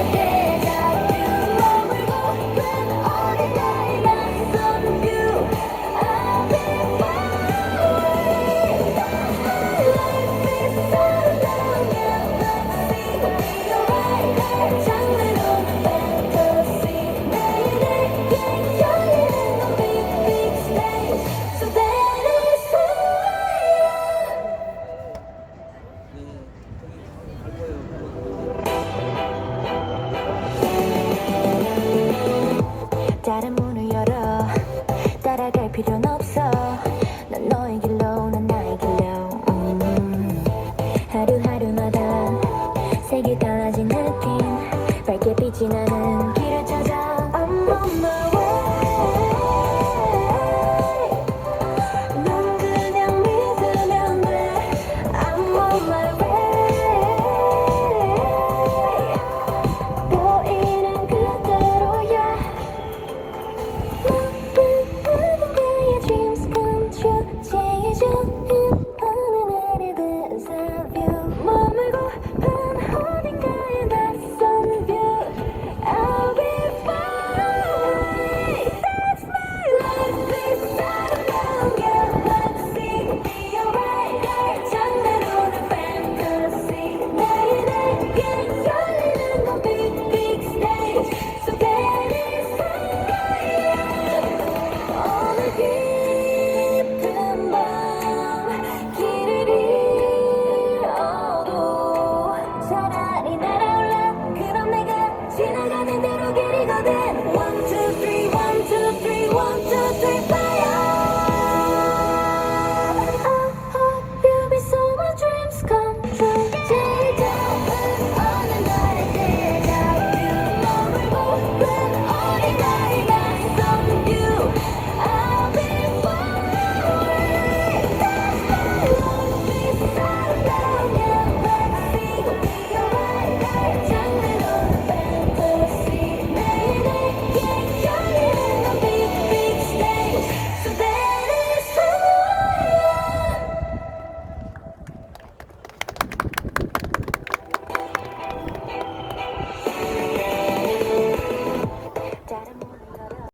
Yeah. 없어. 난 너의 길로 난 나의 길로. 음. 하루하루마다 색이 달라진 느낌. 밝게 빛이 나는